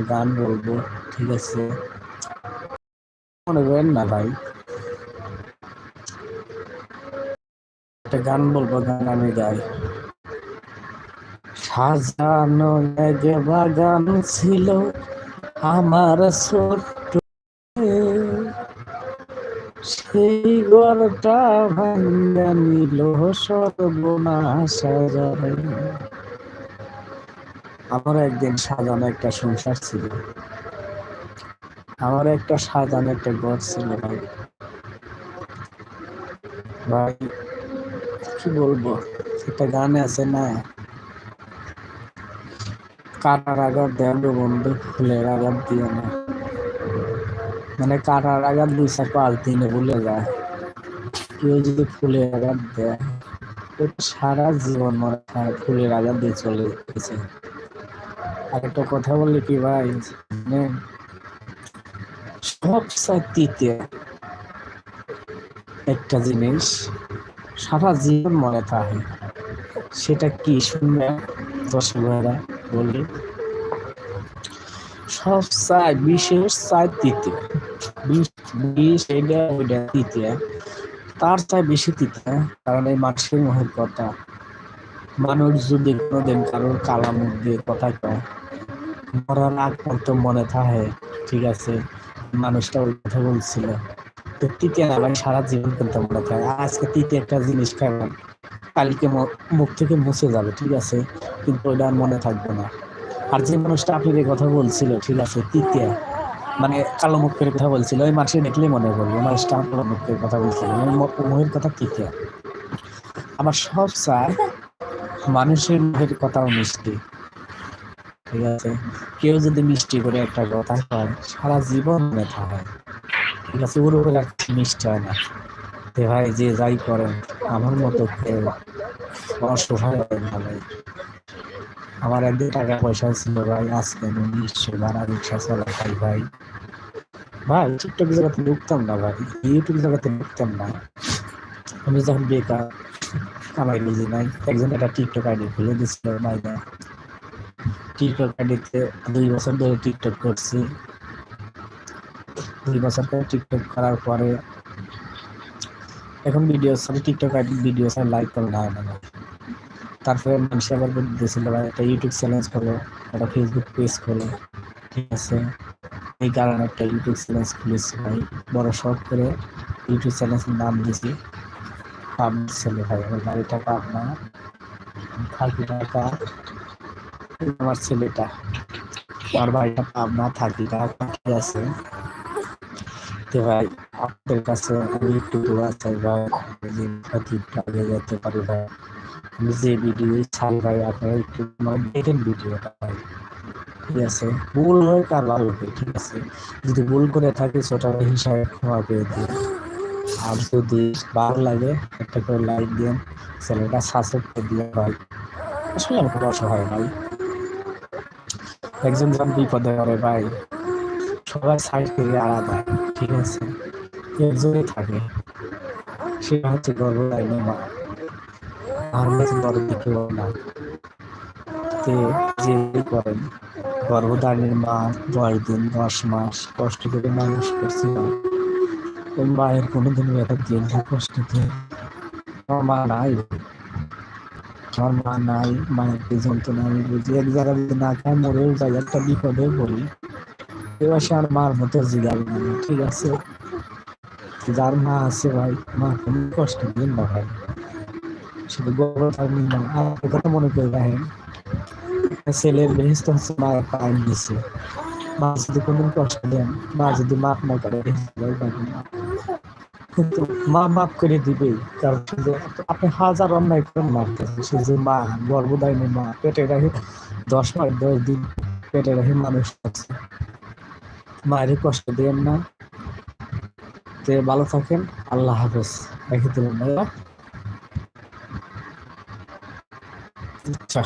গান বলব, ঠিক আছে? মনে করেন না ভাই? একটা গান বলব, গান আমি গাই। সাজানো এক বাগান ছিল আমার ছোট্ট। সেই ঘরটা ভাঙ্গা নিল সর্বনাশ। আমার একদিন সাজানো একটা সংসার ছিল। আমার একটা সাজানো একটা ঘর ছিল ভাই। ভাই, কি বলব? একটা গানে আছে না? কাটার আঘাত দেন বন্ধু, ফুলের আঘাত দিও না। মানে কাটার আঘাত দুই চার পাঁচ দিনে ভুলে যায়। কেউ যদি ফুলের আঘাত দেয় সারা জীবন মনে হয় ফুলের আঘাত দিয়ে চলে গেছে। কথা বললে কি ভাই? মানে সব একটা জিনিস সারা জীবন মনে থাকে। সেটা কি শুনবে সব বিশেষ বিষ এটা ওইটা তার চাই বেশি দিতে কারণ এই মানুষের মহের কথা মানুষ যদি কোনোদিন কারোর কালা মুখ দিয়ে কথা কয় মরার আগ পর্যন্ত মনে থাকে, ঠিক আছে? মানুষটা ওই কথা বলছিল। তো তিতে আবার সারা জীবন কিন্তু মনে থাকে। আজকে তিতে একটা জিনিস খাবেন কালকে মুখ থেকে মুছে যাবে, ঠিক আছে? কিন্তু ওইটা আর মনে থাকবে না। আর যে মানুষটা আপনার কথা বলছিল, ঠিক আছে, তৃতীয় মানে কালো মুখের কথা বলছিল, ওই মানুষের দেখলেই মনে করবে মানুষটা কালো মুখের কথা বলছিল মুখের কথা তৃতীয়। আমার সব চায় মানুষের মুখের কথাও মিষ্টি। ঠিক আছে? কেউ যদি মিষ্টি করে একটা কথা কয়, সারা জীবন মনে থাকে ঠিক আছে? ওর উপরে মিষ্টি হয় না। ভাই, যে যাই করেন, আমার মতো কেউ ভাই। আমার একদিন টাকা পয়সা ছিল ভাই, আজকে নিশ্চয় ভাড়া, রিক্সা চালাতাই ভাই। ভাই, টিকটক জায়গাতে ঢুকতাম না ভাই ইউটিউব জায়গাতে ঢুকতাম না। আমি যখন বেকার, কামাই বুঝি নাই, একজন একটা টিকটক আইডি খুলে দিছিল, মাইনা টিকটক আইডিতে দুই বছর ধরে টিকটক করছি। দুই বছর ধরে টিকটক করার পরে এখন ভিডিও সব টিকটক আইডি ভিডিও সাথে লাইক করে না না তারপরে মানুষ আবার দিয়েছিল ভাই, একটা ইউটিউব চ্যানেল খোলো একটা ফেসবুক পেজ খোলো, ঠিক আছে? এই কারণে একটা ইউটিউব চ্যানেল খুলেছি ভাই। বড় শখ করে ইউটিউব চ্যানেলের নাম দিয়েছি পাবনা ছেলে ভাই। আমার বাড়িটা পাবনা। থাকি টাকা আমার ছেলেটা। আমার বাড়িটা পাবনা থাকি আছে। তো ভাই আপনাদের কাছে আমি একটু দোয়া চাই ভাই যে যেতে পারি ভাই। আমি যে ভিডিও ভাই, আপনারা একটু দেখেন ভিডিওটা ভাই। ঠিক আছে? ভুল হয় কার ভালো ঠিক আছে? যদি ভুল করে থাকে সেটা হিসাবে ক্ষমা করে দিই আর যদি ভালো লাগে, একটা করে লাইক দিন চ্যানেলটা সাবস্ক্রাইব করে দিয়ে ভাই। আসলে আমার খুব অসহায় ভাই একজন যখন বিপদে পড়ে, ভাই। সবার সাইড থেকে আলাদা, ঠিক আছে? একজনই থাকে। সেটা হচ্ছে গর্ব মা আর কাছে দরদ কেউ না। যে করেন গর্ভধারণের মা দশ দিন, দশ মাস, কষ্ট করে মানুষ করছে ওই মায়ের কোনোদিন দিন কষ্ট দিয়ে। মা নাই। আমার নাই, মায়ের কি যন্ত্রণা আমি বুঝি। এক জায়গায় যদি না খায় মরেও যাই, একটা বিপদে পড়ি। এবার সে আর মার মতো জিগাবে না ঠিক আছে? যার মা আছে ভাই, মা কোনো কষ্ট দিন না ভাই? শুধু গোবর থাকবে না আর কথা মনে করে রাখেন ছেলের বেহেস্ত হচ্ছে মায়ের পায়ের নিচে। মা যদি কোনদিন কষ্ট দেন, মা যদি মাফ না করে কিন্তু মা মাফ করে দিবেই কারণ আপনি হাজার অন্যায় করেন মাফ মা গর্ভদায়িনী মা পেটে রাখে দশ মাস, দশ দিন পেটে রাখে মানুষ আছে। মায়ের কষ্ট দেন না। তে ভালো থাকেন। আল্লাহ হাফেজ। রেখে দিলেন আচ্ছা।